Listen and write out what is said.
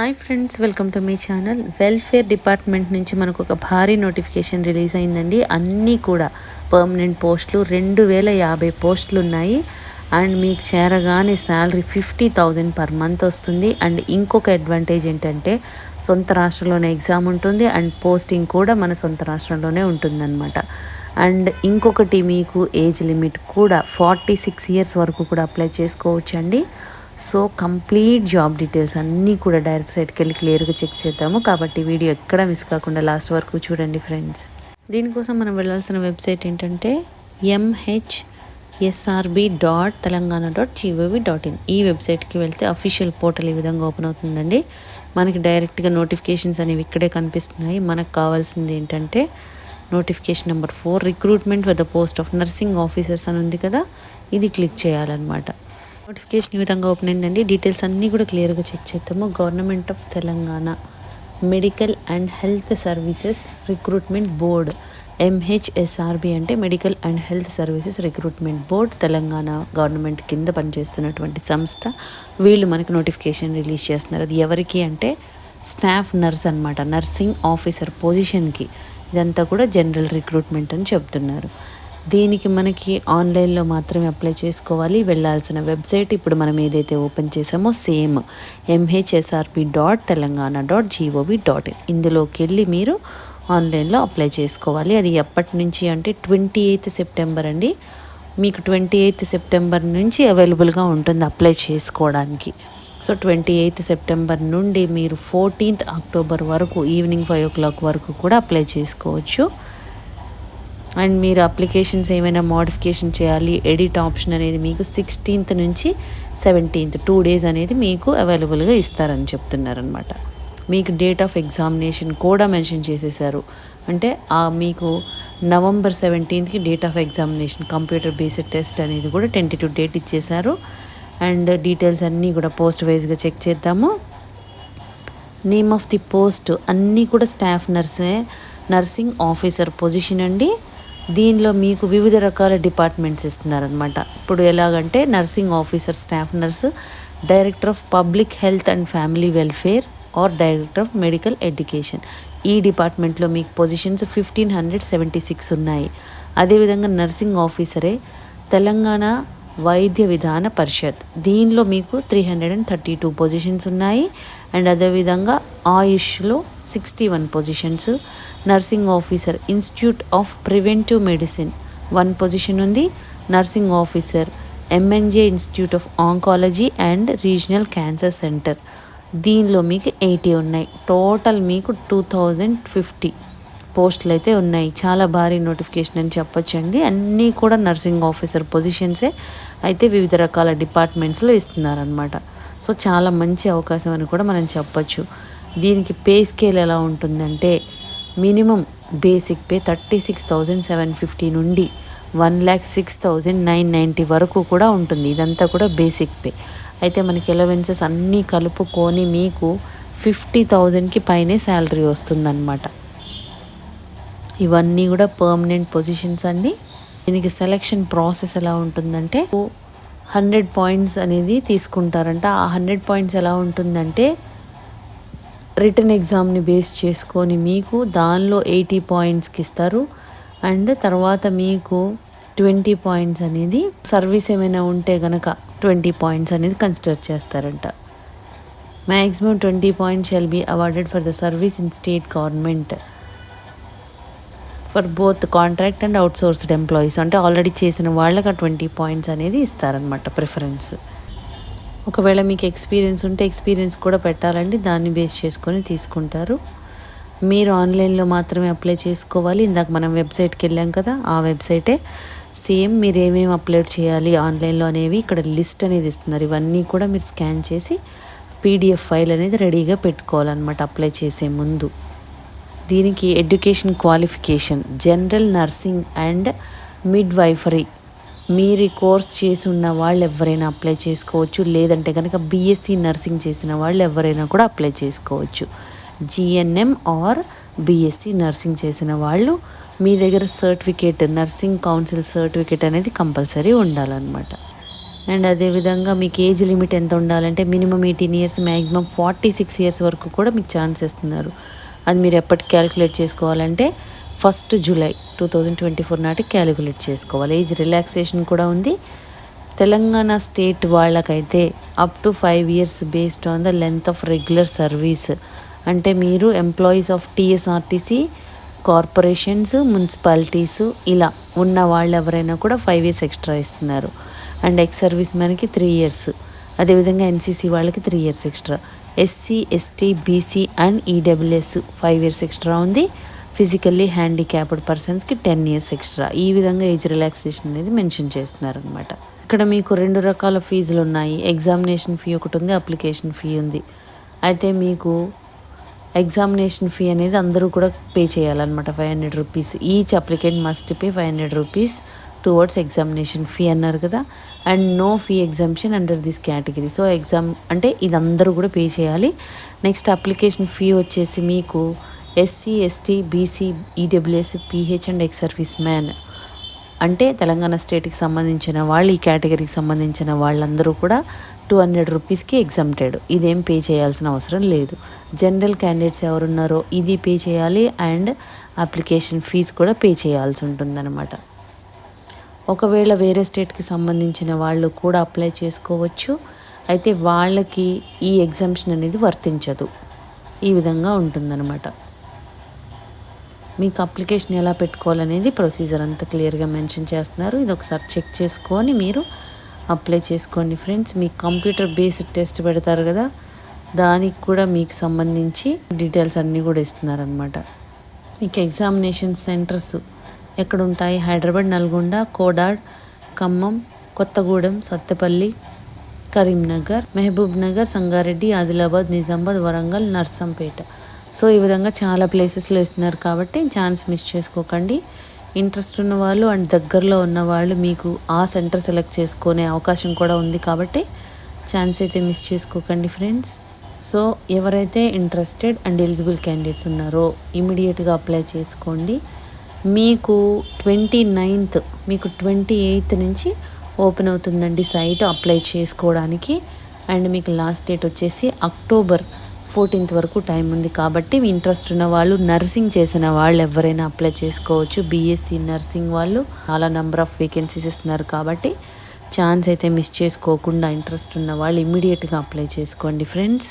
Hi friends welcome to మీ channel. Welfare department నుంచి మనకు ఒక భారీ నోటిఫికేషన్ రిలీజ్ అయిందండి. అన్నీ కూడా పర్మనెంట్ పోస్టులు రెండు వేల యాభై పోస్టులు ఉన్నాయి అండ్ మీకు చేరగానే salary fifty thousand per month వస్తుంది. అండ్ ఇంకొక అడ్వాంటేజ్ ఏంటంటే సొంత రాష్ట్రంలోనే ఎగ్జామ్ ఉంటుంది. అండ్ పోస్టింగ్ కూడా మన సొంత రాష్ట్రంలోనే ఉంటుందన్నమాట. అండ్ ఇంకొకటి మీకు ఏజ్ లిమిట్ కూడా ఫార్టీ సిక్స్ ఇయర్స్ వరకు కూడా అప్లై చేసుకోవచ్చండి. సో కంప్లీట్ జాబ్ డీటెయిల్స్ అన్నీ కూడా డైరెక్ట్ సైట్కి వెళ్ళి క్లియర్గా చెక్ చేద్దాము. కాబట్టి వీడియో ఎక్కడ మిస్ కాకుండా లాస్ట్ వరకు చూడండి ఫ్రెండ్స్. దీనికోసం మనం వెళ్ళాల్సిన వెబ్సైట్ ఏంటంటే MH SRB dot Telangana dot G O V dot in ఈ వెబ్సైట్కి వెళ్తే అఫీషియల్ పోర్టల్ ఈ విధంగా ఓపెన్ అవుతుందండి. మనకి డైరెక్ట్గా నోటిఫికేషన్స్ అనేవి ఇక్కడే కనిపిస్తున్నాయి. మనకు కావాల్సింది ఏంటంటే notification number four recruitment for the post of nursing officers అని ఉంది కదా. ఇది క్లిక్ చేయాలన్నమాట. నోటిఫికేషన్ ఈ విధంగా ఓపెన్ అయిందండి. డీటెయిల్స్ అన్నీ కూడా క్లియర్గా చెక్ చేద్దాము. Government of Telangana medical and health services recruitment board MHSRB అంటే medical and health services recruitment board Telangana government కింద పనిచేస్తున్నటువంటి సంస్థ. వీళ్ళు మనకు నోటిఫికేషన్ రిలీజ్ చేస్తున్నారు. అది ఎవరికి అంటే స్టాఫ్ నర్స్ అనమాట నర్సింగ్ ఆఫీసర్ పొజిషన్కి ఇదంతా కూడా జనరల్ రిక్రూట్మెంట్ అని చెప్తున్నారు. దీనికి మనకి ఆన్లైన్లో మాత్రమే అప్లై చేసుకోవాలి. వెళ్ళాల్సిన వెబ్సైట్ ఇప్పుడు మనం ఏదైతే ఓపెన్ చేసామో same. MHSRP dot Telangana dot G O V dot in. ఇందులోకి వెళ్ళి మీరు ఆన్లైన్లో అప్లై చేసుకోవాలి. అది ఎప్పటి నుంచి అంటే ట్వంటీ ఎయిత్ సెప్టెంబర్ అండి. మీకు ట్వంటీ ఎయిత్ సెప్టెంబర్ నుంచి అవైలబుల్గా ఉంటుంది అప్లై చేసుకోవడానికి. సో ట్వంటీ ఎయిత్ సెప్టెంబర్ నుండి మీరు ఫోర్టీన్త్ అక్టోబర్ వరకు ఈవినింగ్ ఫైవ్ ఓ క్లాక్ వరకు కూడా అప్లై చేసుకోవచ్చు. అండ్ మీరు అప్లికేషన్స్ ఏమైనా మోడిఫికేషన్ చేయాలి ఎడిట్ ఆప్షన్ అనేది మీకు సిక్స్టీన్త్ నుంచి సెవెంటీన్త్ టూ డేస్ అనేది మీకు అవైలబుల్గా ఇస్తారని చెప్తున్నారనమాట మీకు డేట్ ఆఫ్ ఎగ్జామినేషన్ కూడా మెన్షన్ చేసేసారు. అంటే మీకు November సెవెంటీన్త్కి date of examination computer based test అనేది కూడా ట్వంటీ టూ డేట్ ఇచ్చేశారు అండ్ డీటెయిల్స్ అన్నీ కూడా పోస్ట్ వైజ్గా చెక్ చేద్దాము. నేమ్ ఆఫ్ ది పోస్ట్ అన్నీ కూడా స్టాఫ్ నర్సే నర్సింగ్ ఆఫీసర్ పొజిషన్ అండి. దీనిలో మీకు వివిధ రకాల డిపార్ట్మెంట్స్ ఇస్తున్నారనమాట ఇప్పుడు ఎలాగంటే nursing officer staff nurse director of public health and family welfare or director of medical education. ఈ డిపార్ట్మెంట్లో మీకు positions fifteen hundred seventy six ఉన్నాయి. అదేవిధంగా నర్సింగ్ ఆఫీసరే తెలంగాణ వైద్య విధాన పరిషత్. దీనిలో మీకు three hundred and thirty two positions ఉన్నాయి అండ్ అదేవిధంగా ఆయుష్లో sixty one positions nursing officer institute of preventive medicine one position ఉంది nursing officer MNJ institute of oncology and regional cancer centre దీనిలో మీకు ఎయిటీ ఉన్నాయి. టోటల్ మీకు టూ థౌజండ్ ఫిఫ్టీ పోస్టులు అయితే ఉన్నాయి. చాలా భారీ నోటిఫికేషన్ అని చెప్పొచ్చండి. అన్నీ కూడా నర్సింగ్ ఆఫీసర్ పొజిషన్సే. అయితే వివిధ రకాల డిపార్ట్మెంట్స్లో ఇస్తున్నారనమాట సో చాలా మంచి అవకాశం అని కూడా మనం చెప్పొచ్చు. దీనికి పే స్కేల్ ఎలా ఉంటుందంటే minimum basic pay thirty six thousand seven fifty నుండి one lakh six thousand nine ninety వరకు కూడా ఉంటుంది. ఇదంతా కూడా బేసిక్ పే. అయితే మనకి ఎలవెన్సెస్ అన్నీ కలుపుకొని మీకు ఫిఫ్టీ థౌజండ్కి పైనే శాలరీ వస్తుందన్నమాట. ఇవన్నీ కూడా పర్మనెంట్ పొజిషన్స్ అండి. దీనికి సెలక్షన్ ప్రాసెస్ ఎలా ఉంటుందంటే హండ్రెడ్ పాయింట్స్ అనేది తీసుకుంటారంట. ఆ హండ్రెడ్ పాయింట్స్ ఎలా ఉంటుందంటే రిటర్న్ ఎగ్జామ్ని బేస్ చేసుకొని మీకు దానిలో ఎయిటీ పాయింట్స్కి ఇస్తారు. అండ్ తర్వాత మీకు ట్వంటీ పాయింట్స్ అనేది సర్వీస్ ఏమైనా ఉంటే కనుక ట్వంటీ పాయింట్స్ అనేది కన్సిడర్ చేస్తారంట. Maximum twenty points shall be awarded for the service in state government for both contract and outsourced employees. అంటే ఆల్రెడీ చేసిన వాళ్ళకి ఆ ట్వంటీ పాయింట్స్ అనేది ఇస్తారనమాట ప్రిఫరెన్స్. ఒకవేళ మీకు ఎక్స్పీరియన్స్ ఉంటే ఎక్స్పీరియన్స్ కూడా పెట్టాలండి దాన్ని బేస్ చేసుకొని తీసుకుంటారు. మీరు ఆన్లైన్లో మాత్రమే అప్లై చేసుకోవాలి. ఇందాక మనం వెబ్సైట్కి వెళ్ళాం కదా ఆ వెబ్సైటే సేమ్ మీరు ఏమేమి అప్లోడ్ చేయాలి ఆన్లైన్లో అనేవి ఇక్కడ లిస్ట్ అనేది ఇస్తున్నారు. ఇవన్నీ కూడా మీరు స్కాన్ చేసి పీడిఎఫ్ ఫైల్ అనేది రెడీగా పెట్టుకోవాలన్నమాట అప్లై చేసే ముందు. దీనికి education qualification general nursing and midwifery మీరు ఈ కోర్స్ చేసి ఉన్న వాళ్ళు ఎవరైనా అప్లై చేసుకోవచ్చు. లేదంటే కనుక బీఎస్సీ నర్సింగ్ చేసిన వాళ్ళు ఎవరైనా కూడా అప్లై చేసుకోవచ్చు. జిఎన్ఎం ఆర్ బీఎస్సీ నర్సింగ్ చేసిన వాళ్ళు మీ దగ్గర సర్టిఫికేట్ నర్సింగ్ కౌన్సిల్ సర్టిఫికేట్ అనేది కంపల్సరీ ఉండాలన్నమాట. అండ్ అదేవిధంగా మీకు ఏజ్ లిమిట్ ఎంత ఉండాలంటే minimum eighteen years maximum forty six years వరకు కూడా మీకు ఛాన్స్ ఇస్తున్నారు. అది మీరు ఎప్పటికి క్యాలిక్యులేట్ చేసుకోవాలంటే first July two thousand twenty four నాటికి క్యాలిక్యులేట్ చేసుకోవాలి. ఏజ్ రిలాక్సేషన్ కూడా ఉంది. తెలంగాణ స్టేట్ వాళ్ళకైతే up to five years based on the length of regular service అంటే మీరు employees of TSRTC corporations municipalities ఇలా ఉన్న వాళ్ళు ఎవరైనా కూడా ఫైవ్ ఇయర్స్ ఎక్స్ట్రా ఇస్తున్నారు. అండ్ ఎక్స్ సర్వీస్ మ్యాన్కి త్రీ ఇయర్స్ అదేవిధంగా ఎన్సీసీ వాళ్ళకి three years extra SC ST BC and EWS five years extra ఉంది. ఫిజికల్లీ హ్యాండిక్యాప్డ్ పర్సన్స్కి టెన్ ఇయర్స్ ఎక్స్ట్రా ఈ విధంగా ఏజ్ రిలాక్సేషన్ అనేది మెన్షన్ చేస్తున్నారు అనమాట ఇక్కడ మీకు రెండు రకాల ఫీజులు ఉన్నాయి. ఎగ్జామినేషన్ ఫీ ఒకటి ఉంది అప్లికేషన్ ఫీ ఉంది. అయితే మీకు ఎగ్జామినేషన్ ఫీ అనేది అందరూ కూడా పే చేయాలన్నమాట five hundred rupees each applicant must pay five hundred rupees towards examination fee అన్నారు కదా. And no fee exemption under this category so exam అంటే ఇది అందరూ కూడా పే చేయాలి. నెక్స్ట్ అప్లికేషన్ ఫీ వచ్చేసి మీకు SC ST BC EWS PH and ex service man అంటే తెలంగాణ స్టేట్కి సంబంధించిన వాళ్ళు ఈ కేటగిరీకి సంబంధించిన వాళ్ళందరూ కూడా టూ హండ్రెడ్ రూపీస్కి ఎగ్జామ్టెడ్ ఇదేం పే చేయాల్సిన అవసరం లేదు. జనరల్ క్యాండిడేట్స్ ఎవరున్నారో ఇది పే చేయాలి. అండ్ అప్లికేషన్ ఫీజు కూడా పే చేయాల్సి ఉంటుందన్నమాట. ఒకవేళ వేరే స్టేట్కి సంబంధించిన వాళ్ళు కూడా అప్లై చేసుకోవచ్చు. అయితే వాళ్ళకి ఈ ఎగ్జామ్షన్ అనేది వర్తించదు. ఈ విధంగా ఉంటుందన్నమాట. మీకు అప్లికేషన్ ఎలా పెట్టుకోవాలనేది ప్రొసీజర్ అంతా క్లియర్గా మెన్షన్ చేస్తున్నారు. ఇది ఒకసారి చెక్ చేసుకొని మీరు అప్లై చేసుకోండి ఫ్రెండ్స్ మీకు కంప్యూటర్ బేస్డ్ టెస్ట్ పెడతారు కదా దానికి కూడా మీకు సంబంధించి డీటెయిల్స్ అన్నీ కూడా ఇస్తున్నారనమాట మీకు ఎగ్జామినేషన్ సెంటర్స్ ఎక్కడ ఉంటాయి హైదరాబాద్ నల్గొండ కోడాడ్ ఖమ్మం కొత్తగూడెం సత్తెపల్లి కరీంనగర్ మహబూబ్ నగర్ సంగారెడ్డి ఆదిలాబాద్ నిజామాబాద్ వరంగల్ నర్సంపేట. సో ఈ విధంగా చాలా ప్లేసెస్లో ఇస్తున్నారు కాబట్టి ఛాన్స్ మిస్ చేసుకోకండి. ఇంట్రెస్ట్ ఉన్న వాళ్ళు అండ్ దగ్గరలో ఉన్న వాళ్ళు మీకు ఆ సెంటర్ సెలెక్ట్ చేసుకునే అవకాశం కూడా ఉంది కాబట్టి ఛాన్స్ అయితే మిస్ చేసుకోకండి ఫ్రెండ్స్. సో ఎవరైతే ఇంట్రెస్టెడ్ అండ్ ఎలిజిబుల్ క్యాండిడేట్స్ ఉన్నారో ఇమీడియట్గా అప్లై చేసుకోండి. మీకు ట్వంటీ నైన్త్ మీకు ట్వంటీ ఎయిత్ నుంచి ఓపెన్ అవుతుందండి సైట్ అప్లై చేసుకోవడానికి. అండ్ మీకు లాస్ట్ డేట్ వచ్చేసి అక్టోబర్ ఫోర్టీన్త్ వరకు టైం ఉంది కాబట్టి మీ ఇంట్రెస్ట్ ఉన్న వాళ్ళు నర్సింగ్ చేసిన వాళ్ళు ఎవరైనా అప్లై చేసుకోవచ్చు. బీఎస్సీ నర్సింగ్ వాళ్ళు చాలా నెంబర్ ఆఫ్ వేకెన్సీస్ ఇస్తున్నారు కాబట్టి ఛాన్స్ అయితే మిస్ చేసుకోకుండా ఇంట్రెస్ట్ ఉన్న వాళ్ళు ఇమీడియట్గా అప్లై చేసుకోండి ఫ్రెండ్స్.